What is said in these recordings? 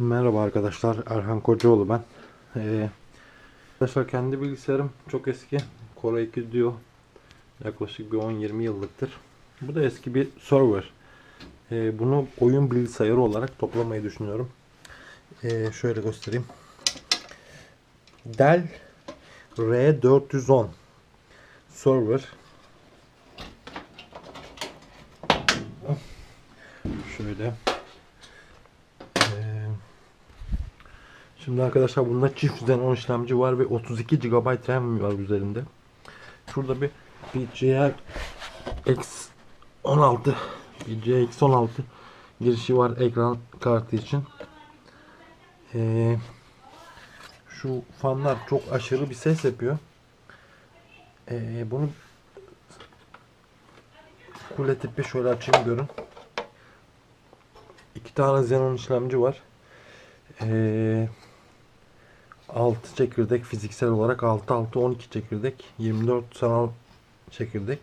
Merhaba arkadaşlar, Erhan Kocaoğlu ben. Ee, arkadaşlar kendi bilgisayarım çok eski. Core 2 Duo. Yaklaşık bir 10-20 yıllıktır. Bu da eski bir server. Ee, bunu oyun bilgisayarı olarak toplamayı düşünüyorum. Ee, şöyle göstereyim. Dell R410 server. Şöyle. Şimdi arkadaşlar bunda çift düzen 10 işlemci var ve 32 GB RAM var üzerinde. Şurada bir PCI X16 PCI X16 girişi var ekran kartı için. Ee, şu fanlar çok aşırı bir ses yapıyor. Ee, bunu kule tipi şöyle açayım görün. İki tane Xenon işlemci var. Ee, 6 çekirdek fiziksel olarak 6 6 12 çekirdek 24 sanal çekirdek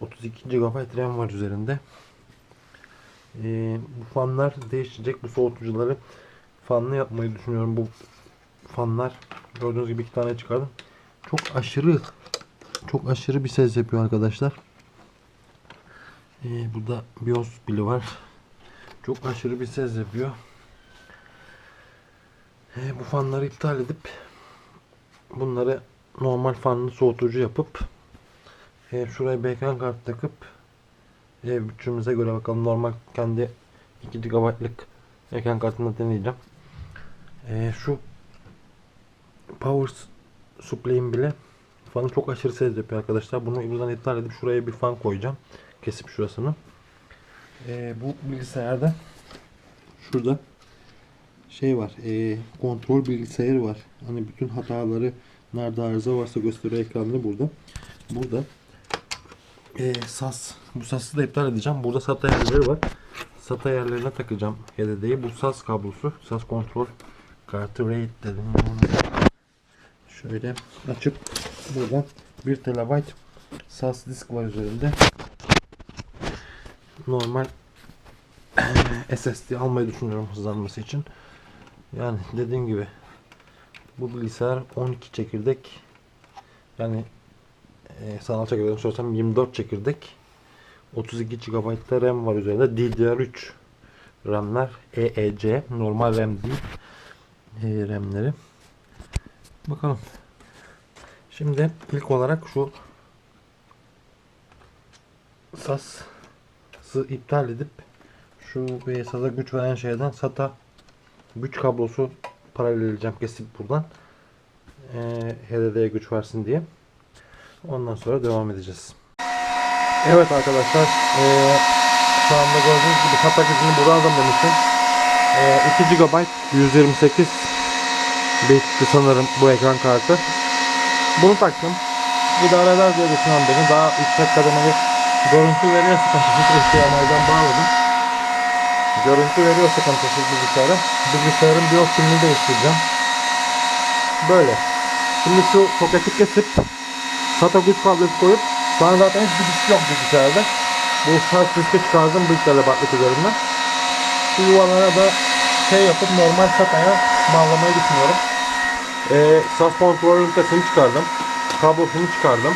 32 GB RAM var üzerinde. Ee, bu fanlar değişecek. Bu soğutucuları fanlı yapmayı düşünüyorum. Bu fanlar gördüğünüz gibi iki tane çıkardım. Çok aşırı çok aşırı bir ses yapıyor arkadaşlar. Ee, burada BIOS pili var. Çok aşırı bir ses yapıyor. E, bu fanları iptal edip bunları normal fanlı soğutucu yapıp e, şuraya bir ekran kartı takıp e, bütçemize göre bakalım normal kendi 2 GB'lık ekran kartını deneyeceğim. E, şu power supply'in bile fanı çok aşırı ses yapıyor arkadaşlar. Bunu buradan iptal edip şuraya bir fan koyacağım. Kesip şurasını. E, bu bilgisayarda şurada şey var. E, kontrol bilgisayarı var. Hani bütün hataları nerede arıza varsa gösteriyor ekranda burada. Burada e, SAS. Bu SAS'ı da iptal edeceğim. Burada SATA yerleri var. SATA yerlerine takacağım HDD'yi. Bu SAS kablosu. SAS kontrol kartı RAID dedim. Şöyle açıp buradan 1 TB SAS disk var üzerinde. Normal SSD almayı düşünüyorum hızlanması için. Yani dediğim gibi bu bilgisayar 12 çekirdek. Yani e, sanal çekirdek sorsam 24 çekirdek. 32 GB RAM var üzerinde. DDR3 RAM'ler EEC normal RAM değil e, RAM'leri. Bakalım. Şimdi ilk olarak şu SAS'ı iptal edip şu BSA'da güç veren şeyden SATA güç kablosu paralelleyeceğim kesip buradan ee, HDD'ye güç versin diye. Ondan sonra devam edeceğiz. Evet arkadaşlar ee, şu anda gördüğünüz gibi SATA gücünü buradan demiştim. Ee, 2 GB 128 bitti sanırım bu ekran kartı. Bunu taktım. İdare eder diye düşünüyorum beni. Daha yüksek kademeli görüntü veriyor sıkıntısız HDMI'den bağladım. Görüntü veriyor sıkıntısız bilgisayara. Bilgisayarın BIOS pilini değiştireceğim. Böyle. Şimdi şu soketi kesip SATA güç kablosu koyup şu an zaten hiçbir disk yok bilgisayarda. Bu şarj diski çıkardım bu terabaytlık üzerinden. Bu yuvalara da şey yapıp normal SATA'ya bağlamayı düşünüyorum. Ee, SAS kontrol ünitesini çıkardım. Kablosunu çıkardım.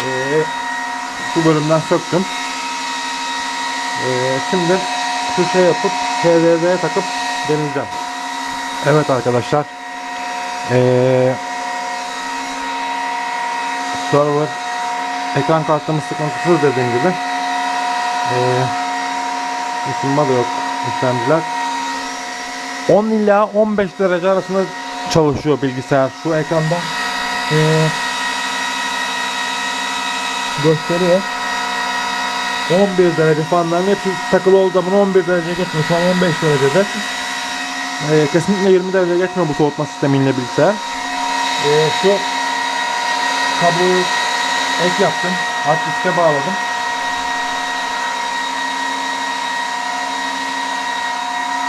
Ee, bu bölümden söktüm. Ee, şimdi şey yapıp HDD'ye takıp deneyeceğim. Evet arkadaşlar. Ee, server ekran kartımız sıkıntısız dediğim gibi. Ee, ısınma da yok işlemciler. 10 ila 15 derece arasında çalışıyor bilgisayar şu ekranda. Ee, gösteriyor. 11 derece fanların hepsi takılı olduğu zaman 11 derece geçmiyor. Şu an 15 derecede. Ee, kesinlikle 20 derece geçmiyor bu soğutma sistemiyle bilgisayar. Ee, şu kabloyu ek yaptım. Hard diske bağladım.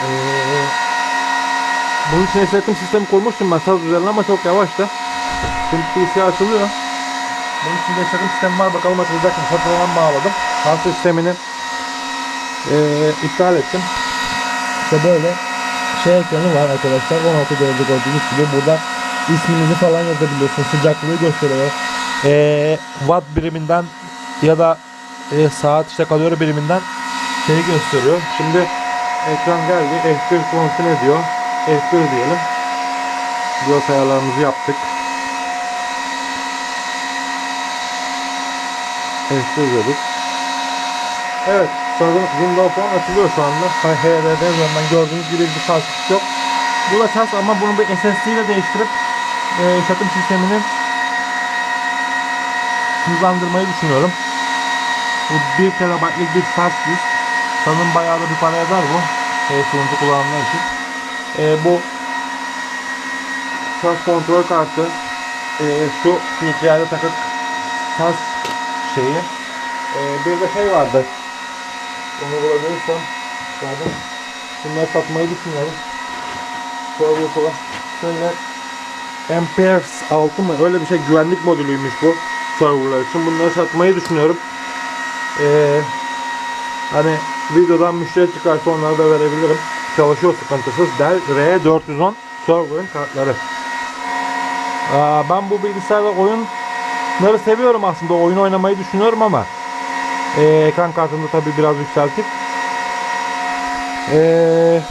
Ee, bunun için işletim sistemi kurmuştum ben saz üzerine ama çok yavaştı. Şimdi bilgisayar açılıyor. Bunun içinde işletim sistemi var. Bakalım açılacak mı? Satırdan bağladım. Hard sistemini eee iptal ettim. İşte böyle şey ekranı var arkadaşlar. 16 derece gördüğünüz gibi burada isminizi falan yazabiliyorsunuz. Sıcaklığı gösteriyor. Ee, watt biriminden ya da e, saat işte kalori biriminden şeyi gösteriyor. Şimdi ekran geldi. F1 kontrol ediyor. F1 diyelim. BIOS ayarlarımızı yaptık. F1 dedik. Evet, sanırım Windows 10 açılıyor şu anda. HDD üzerinden gördüğünüz gibi bir sarsıntı yok. Bu da şans ama bunu bir SSD ile değiştirip e, işletim sistemini hızlandırmayı düşünüyorum. Bu 1 TB'lik bir flash disk. Sanırım bayağı da bir para eder bu. E, sunucu kullananlar için. E, bu şarj kontrol kartı e, şu PCI'de takıp şarj şeyi. E, bir de şey vardı. Onu bulabilirsem zaten bunları satmayı düşünüyorum. Şöyle falan. Şöyle Amperes 6 mı? Öyle bir şey güvenlik modülüymüş bu serverlar için. Bunları satmayı düşünüyorum. Ee, hani videodan müşteri çıkarsa onları da verebilirim. Çalışıyor sıkıntısız. Dell R410 server'ın kartları. Aa, ben bu bilgisayarda oyunları seviyorum aslında. Oyun oynamayı düşünüyorum ama ee, ekran kartını tabi biraz yükseltip ee,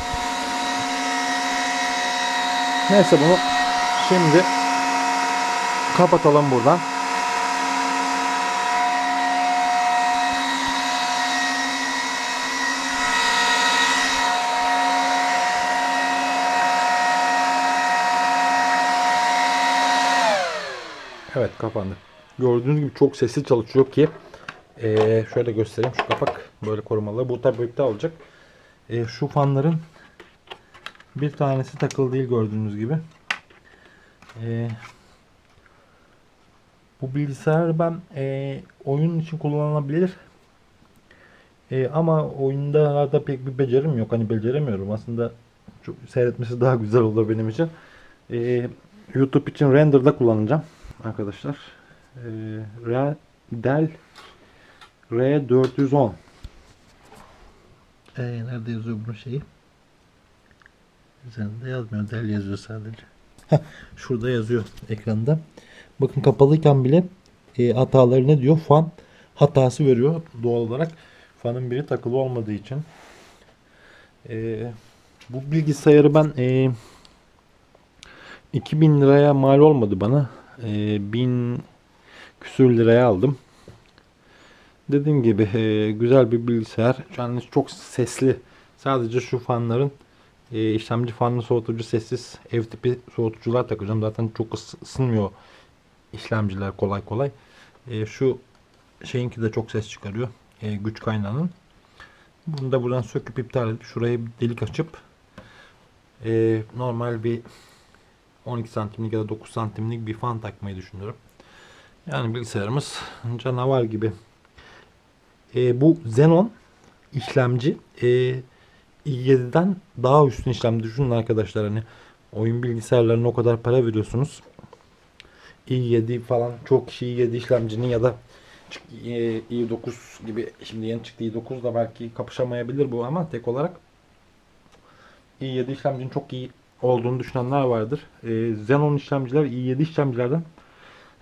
neyse bunu şimdi kapatalım buradan. Evet kapandı. Gördüğünüz gibi çok sesli çalışıyor ki ee, şöyle göstereyim şu kapak böyle korumalı. Bu tabi iptal olacak. Ee, şu fanların bir tanesi takılı değil gördüğünüz gibi. Ee, bu bilgisayar ben e, oyun için kullanılabilir. E, ama oyunlarda pek bir becerim yok. Hani beceremiyorum. Aslında çok seyretmesi daha güzel olur benim için. E, YouTube için render'da kullanacağım arkadaşlar. E, Re- Dell R410 e, Nerede yazıyor bunun şeyi? Üzerinde yazmıyor. Dell yazıyor sadece. Heh, şurada yazıyor ekranda. Bakın kapalıyken bile e, hataları ne diyor? Fan hatası veriyor doğal olarak. Fanın biri takılı olmadığı için. E, bu bilgisayarı ben e, 2000 liraya mal olmadı bana. E, 1000 küsür liraya aldım. Dediğim gibi e, güzel bir bilgisayar. Yani çok sesli. Sadece şu fanların e, işlemci fanlı soğutucu sessiz ev tipi soğutucular takacağım. Zaten çok ıs- ısınmıyor işlemciler kolay kolay. E, şu şeyinki de çok ses çıkarıyor. E, güç kaynağının. Bunu da buradan söküp iptal edip şuraya bir delik açıp e, normal bir 12 santimlik ya da 9 santimlik bir fan takmayı düşünüyorum. Yani bilgisayarımız canavar gibi. E, bu Xenon işlemci e, i7'den daha üstün işlem düşünün arkadaşlar hani oyun bilgisayarlarına o kadar para veriyorsunuz. i7 falan çok kişi i7 işlemcinin ya da e, i9 gibi şimdi yeni çıktı i9 da belki kapışamayabilir bu ama tek olarak i7 işlemcinin çok iyi olduğunu düşünenler vardır. E, Xenon işlemciler i7 işlemcilerden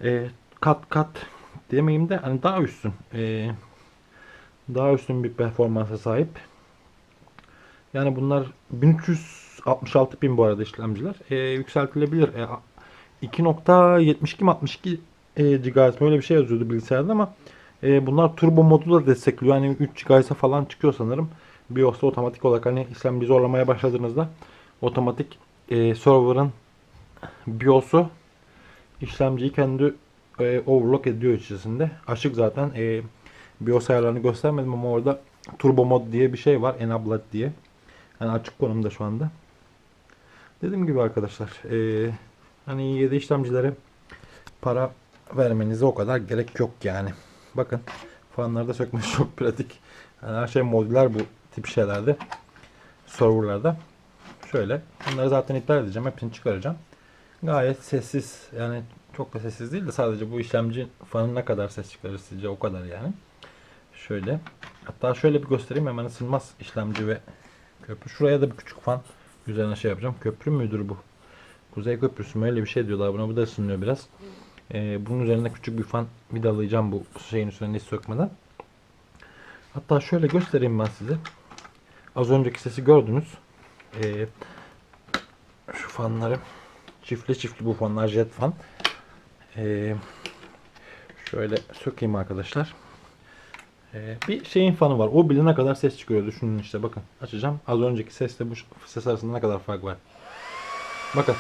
e, kat kat demeyeyim de hani daha üstün. E, daha üstün bir performansa sahip. Yani bunlar 1366 bin bu arada işlemciler. E, yükseltilebilir. E, 2.72 mi 62 e, GHz böyle bir şey yazıyordu bilgisayarda ama e, bunlar turbo modu da destekliyor. Yani 3 GHz'e falan çıkıyor sanırım. BIOS'ta otomatik olarak hani işlemci zorlamaya başladığınızda otomatik e, server'ın BIOS'u işlemciyi kendi e, overclock ediyor içerisinde. Açık zaten. E, BIOS ayarlarını göstermedim ama orada turbo mod diye bir şey var. Enabled diye. Yani açık konumda şu anda. Dediğim gibi arkadaşlar e, hani 7 işlemcilere para vermenize o kadar gerek yok yani. Bakın fanlarda sökmesi çok pratik. Yani her şey modüler bu tip şeylerde. Serverlarda. Şöyle. Bunları zaten iptal edeceğim. Hepsini çıkaracağım. Gayet sessiz. Yani çok da sessiz değil de sadece bu işlemci fanı ne kadar ses çıkarır sizce o kadar yani. Şöyle. Hatta şöyle bir göstereyim hemen ısınmaz işlemci ve köprü. Şuraya da bir küçük fan Üzerine şey yapacağım. Köprü müdür bu? Kuzey köprüsü mü öyle bir şey diyorlar buna. Bu da ısınıyor biraz. Ee, bunun üzerine küçük bir fan vidalayacağım bu şeyin üstüne hiç sökmeden. Hatta şöyle göstereyim ben size. Az önceki sesi gördünüz. Ee, şu fanları çiftli çiftli bu fanlar jet fan. Ee, şöyle sökeyim arkadaşlar. Ee, bir şeyin fanı var. O bile ne kadar ses çıkıyor. Düşünün işte bakın. Açacağım. Az önceki sesle bu ses arasında ne kadar fark var. Bakın.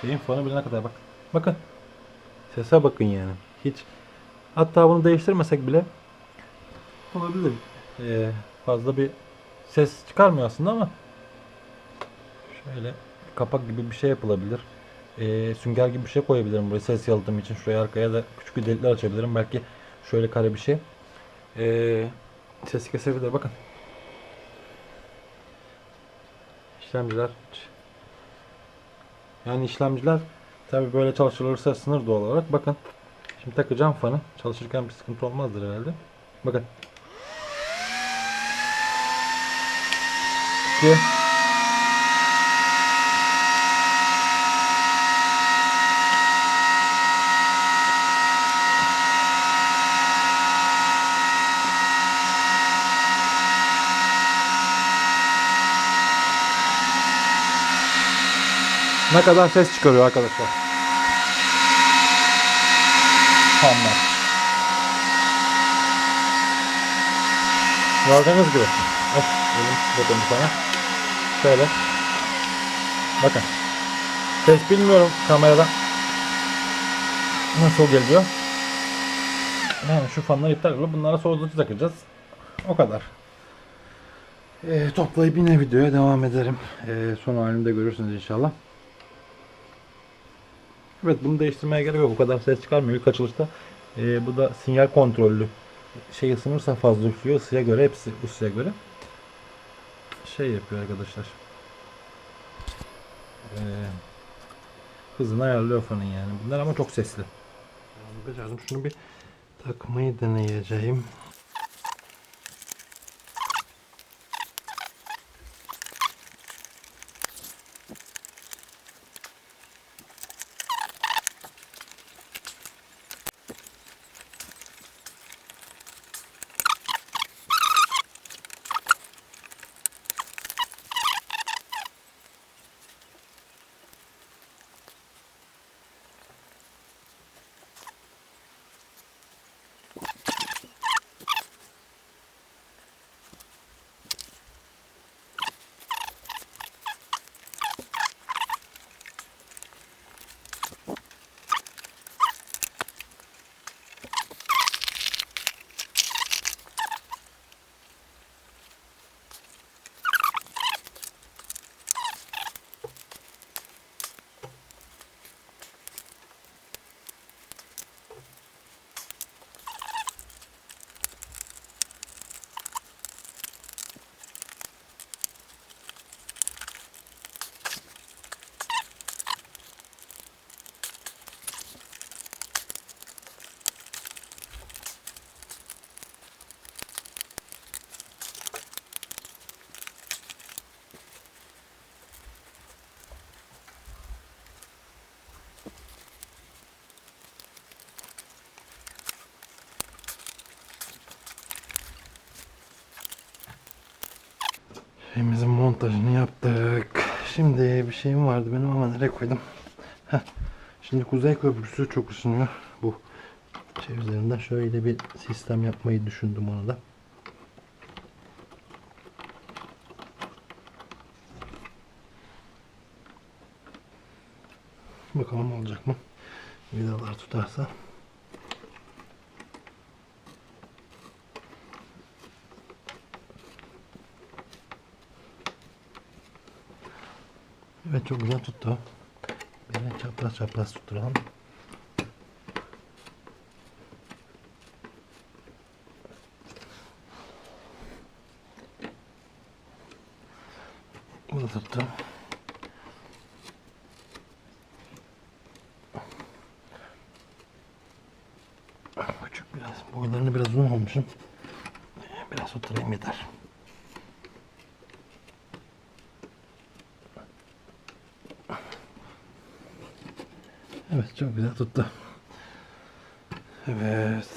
Şeyin fanı bile ne kadar bak. Bakın. Sese bakın yani. Hiç. Hatta bunu değiştirmesek bile olabilir. Ee, fazla bir ses çıkarmıyor aslında ama şöyle kapak gibi bir şey yapılabilir. Ee, sünger gibi bir şey koyabilirim buraya ses yalıtım için. Şuraya arkaya da küçük bir delikler açabilirim. Belki şöyle kare bir şey. Ee, ses kesebilir. Bakın. İşlemciler yani işlemciler tabi böyle çalışılırsa sınır doğal olarak. Bakın. Şimdi takacağım fanı. Çalışırken bir sıkıntı olmazdır herhalde. Bakın. İki. Ne kadar ses çıkarıyor arkadaşlar. Fanlar. Gördüğünüz gibi. Of, bakın sana. Şöyle. Bakın. Ses bilmiyorum kameradan. Nasıl geliyor. Yani şu fanlar iptal olur. Bunlara soğutucu takacağız. O kadar. Ee, toplayıp yine videoya devam ederim. Ee, son halini de görürsünüz inşallah. Evet bunu değiştirmeye gerek yok. O kadar ses çıkarmıyor ilk açılışta. Ee, bu da sinyal kontrollü. Şey ısınırsa fazla üflüyor. Isıya göre hepsi ısıya göre. Şey yapıyor arkadaşlar. Ee, hızını ayarlıyor fanın yani. Bunlar ama çok sesli. Şunu bir takmayı deneyeceğim. Şeyimizin montajını yaptık. Şimdi bir şeyim vardı benim ama nereye koydum? Heh. Şimdi Kuzey Köprüsü çok ısınıyor. Bu şey üzerinden şöyle bir sistem yapmayı düşündüm onu da. Bakalım olacak mı? Vidalar tutarsa. Evet çok güzel tuttu. Böyle çapraz çapraz tutturalım. Bunu tuttu. Küçük biraz. Boylarını biraz uzun olmuşum. Biraz oturayım yeter. Evet çok güzel tuttu. Evet.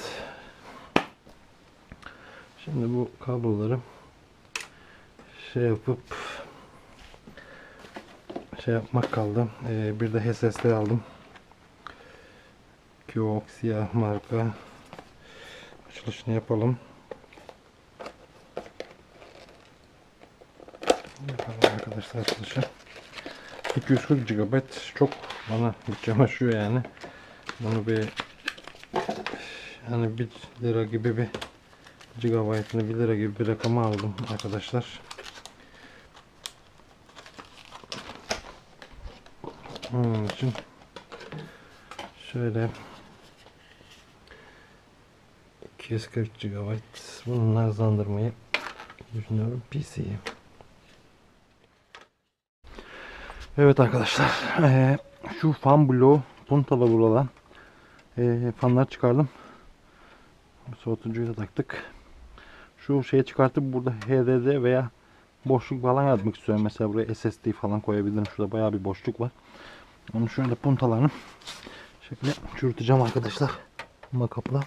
Şimdi bu kabloları şey yapıp şey yapmak kaldı. Ee, bir de HSS'de aldım. Kioxia marka açılışını yapalım. Yapalım arkadaşlar açılışı. 240 GB çok bana bütçem aşıyor yani. Bunu bir yani 1 lira gibi bir gigabaytını 1 lira gibi bir rakama aldım arkadaşlar. Onun için şöyle 240 GB bununla hızlandırmayı düşünüyorum PC'yi. Evet arkadaşlar eee, şu fan bloğu puntalı buradan eee fanlar çıkardım. Soğutucuyu da taktık. Şu şeyi çıkartıp burada HDD veya boşluk falan yazmak istiyorum. Mesela buraya SSD falan koyabilirim. Şurada bayağı bir boşluk var. Onu şöyle puntalarını şöyle çürüteceğim arkadaşlar. Makapla.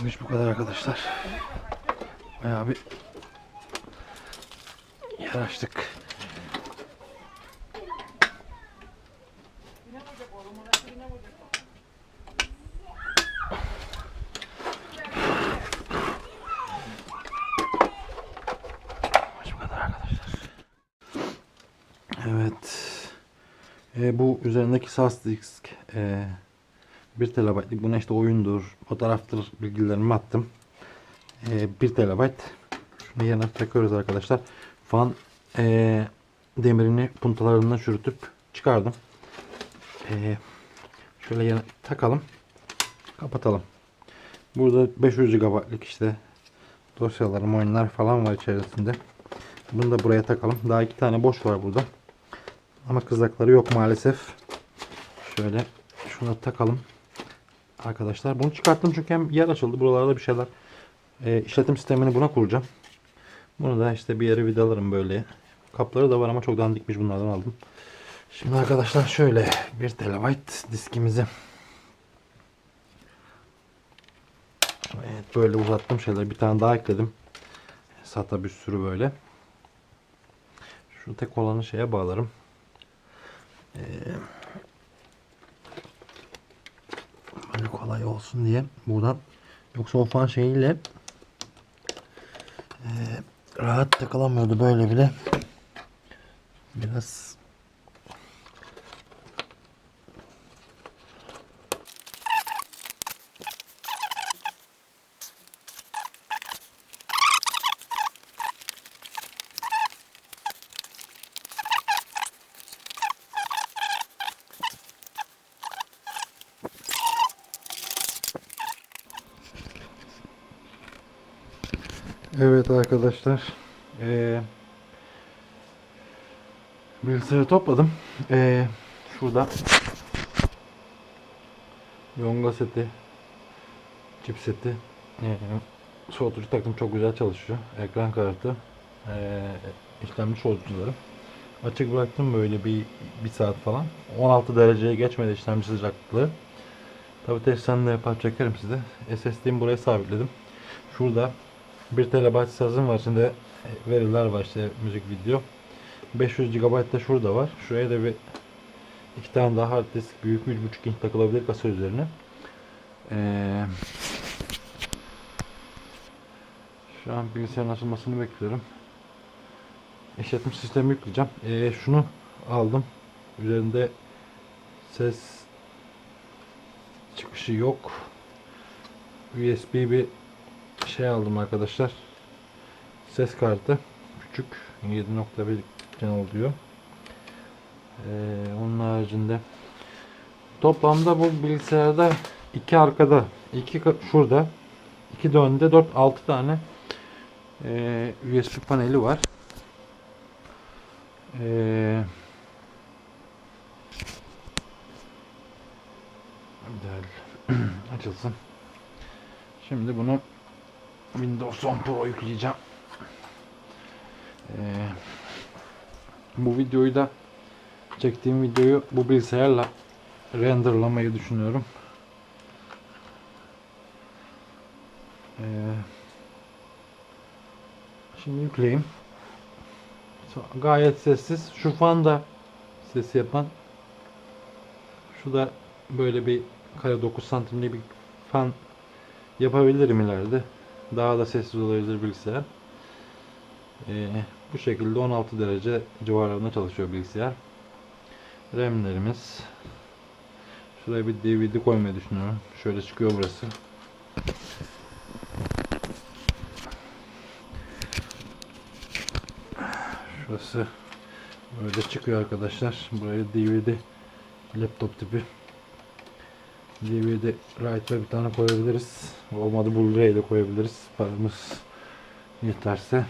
Bugün bu kadar arkadaşlar. Bayağı bir yer açtık. Evet. E, bu üzerindeki SAS disk e, 1 TB'lik buna işte oyundur, fotoğraftır bilgilerimi attım. Ee, 1 TB. Şunu yerine takıyoruz arkadaşlar. Fan ee, demirini puntalarından çürütüp çıkardım. Ee, şöyle yerine takalım. Kapatalım. Burada 500 GB'lık işte dosyalarım, oyunlar falan var içerisinde. Bunu da buraya takalım. Daha iki tane boş var burada. Ama kızakları yok maalesef. Şöyle şunu takalım arkadaşlar. Bunu çıkarttım çünkü hem yer açıldı. Buralarda bir şeyler e, işletim sistemini buna kuracağım. Bunu da işte bir yere vidalarım böyle. Kapları da var ama çok dandikmiş bunlardan aldım. Şimdi arkadaşlar şöyle 1 TB diskimizi Evet böyle uzattım şeyleri. Bir tane daha ekledim. SATA bir sürü böyle. Şu tek olanı şeye bağlarım. Ee, böyle kolay olsun diye buradan yoksa o fan şeyiyle e, rahat takılamıyordu böyle bile. Biraz Evet arkadaşlar. Ee, bilgisayarı topladım. Ee, şurada yonga seti, çip seti, ee, soğutucu taktım çok güzel çalışıyor. Ekran kartı, ee, işlemci soğutucuları. Açık bıraktım böyle bir, bir saat falan. 16 dereceye geçmedi işlemci sıcaklığı. Tabi testten de yapar çekerim size. SSD'mi buraya sabitledim. Şurada 1 TB sazım var. içinde veriler var işte müzik video. 500 GB da şurada var. Şuraya da bir iki tane daha hard disk büyük 1.5 inç takılabilir kasa üzerine. Ee, şu an bilgisayarın açılmasını bekliyorum. İşletim sistemi yükleyeceğim. Ee, şunu aldım. Üzerinde ses çıkışı yok. USB bir şey aldım arkadaşlar. Ses kartı. Küçük. 7.1 channel diyor. Ee, onun haricinde toplamda bu bilgisayarda iki arkada, iki şurada, iki de önde 4 6 tane ee, USB paneli var. Ee, Güzel. Açılsın. Şimdi bunu Windows 10 Pro yükleyeceğim. Ee, bu videoyu da çektiğim videoyu bu bilgisayarla renderlamayı düşünüyorum. Ee, şimdi yükleyeyim. Gayet sessiz. Şu fan da ses yapan. Şu da böyle bir kare 9 santimli bir fan yapabilirim ileride. Daha da sessiz olabilir bilgisayar. Ee, bu şekilde 16 derece civarlarında çalışıyor bilgisayar. RAM'lerimiz. Şuraya bir DVD koymayı düşünüyorum. Şöyle çıkıyor burası. Şurası böyle çıkıyor arkadaşlar. Buraya DVD laptop tipi DVD write'e bir tane koyabiliriz. Olmadı Blu-ray de koyabiliriz. Paramız yeterse.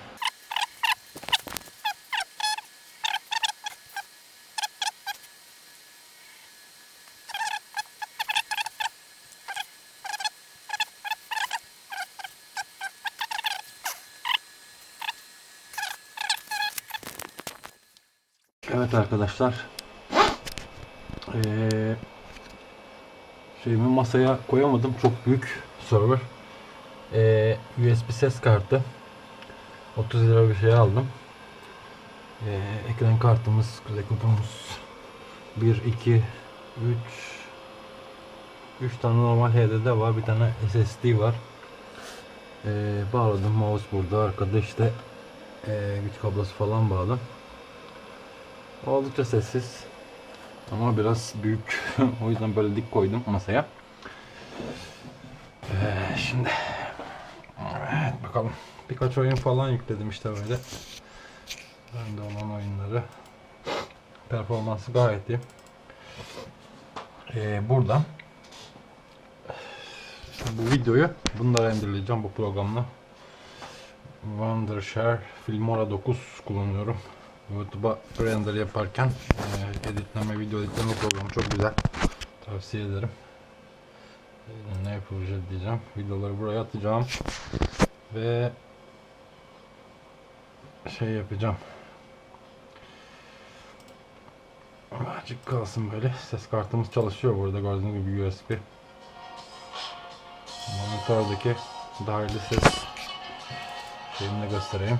Evet arkadaşlar. Ee, şeyimi masaya koyamadım. Çok büyük server. Ee, USB ses kartı. 30 lira bir şey aldım. Ee, ekran kartımız, kutumuz 1, 2, 3 3 tane normal HDD var. Bir tane SSD var. Ee, bağladım. Mouse burada. Arkada işte ee, güç kablosu falan bağlı. Oldukça sessiz. Ama biraz büyük. o yüzden böyle dik koydum masaya. Ee, şimdi evet bakalım. Birkaç oyun falan yükledim işte böyle. Ben de olan oyunları. Performansı gayet iyi. Ee, burada bu videoyu bunları renderleyeceğim bu programla. Wondershare Filmora 9 kullanıyorum. YouTube'a render yaparken e, editleme, video editleme programı çok güzel. Tavsiye ederim. E, ne proje diyeceğim. Videoları buraya atacağım. Ve şey yapacağım. Açık kalsın böyle. Ses kartımız çalışıyor burada gördüğünüz gibi USB. Monitördeki dahili ses şeyini de göstereyim.